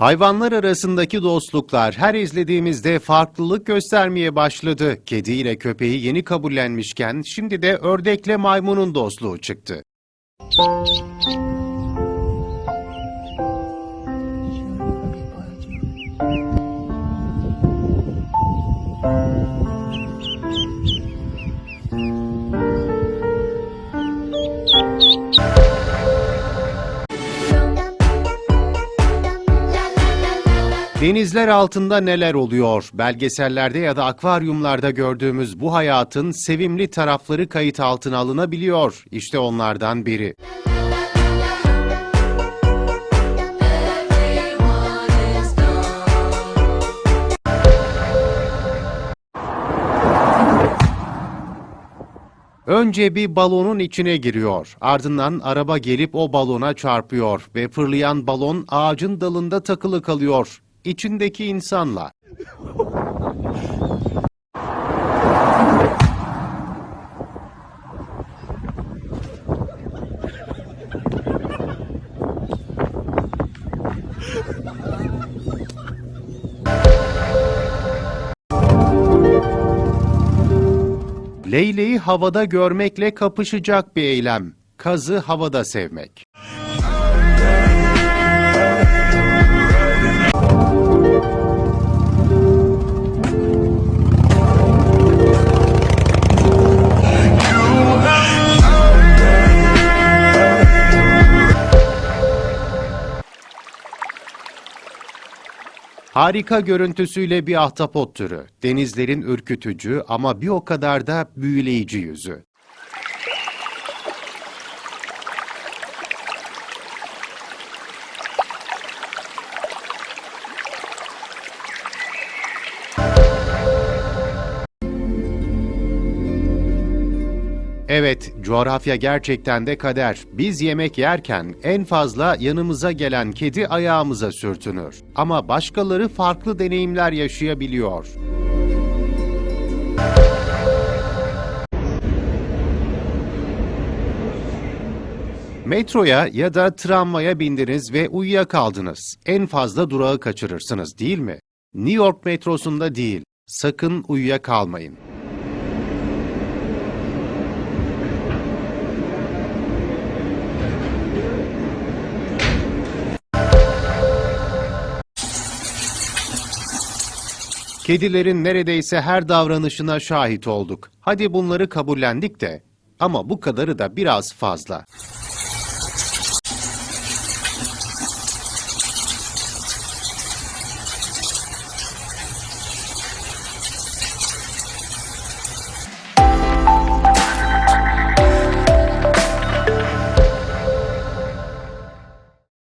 Hayvanlar arasındaki dostluklar her izlediğimizde farklılık göstermeye başladı. Kedi ile köpeği yeni kabullenmişken şimdi de ördekle maymunun dostluğu çıktı. Denizler altında neler oluyor? Belgesellerde ya da akvaryumlarda gördüğümüz bu hayatın sevimli tarafları kayıt altına alınabiliyor. İşte onlardan biri. Önce bir balonun içine giriyor. Ardından araba gelip o balona çarpıyor ve fırlayan balon ağacın dalında takılı kalıyor. İçindeki insanla. Leyleği havada görmekle kapışacak bir eylem. Kazı havada sevmek. Harika görüntüsüyle bir ahtapot türü. Denizlerin ürkütücü ama bir o kadar da büyüleyici yüzü. Evet, coğrafya gerçekten de kader. Biz yemek yerken en fazla yanımıza gelen kedi ayağımıza sürtünür. Ama başkaları farklı deneyimler yaşayabiliyor. Metroya ya da tramvaya bindiniz ve uyuyakaldınız. En fazla durağı kaçırırsınız değil mi? New York metrosunda değil. Sakın uyuyakalmayın. Kedilerin neredeyse her davranışına şahit olduk. Hadi bunları kabullendik de ama bu kadarı da biraz fazla.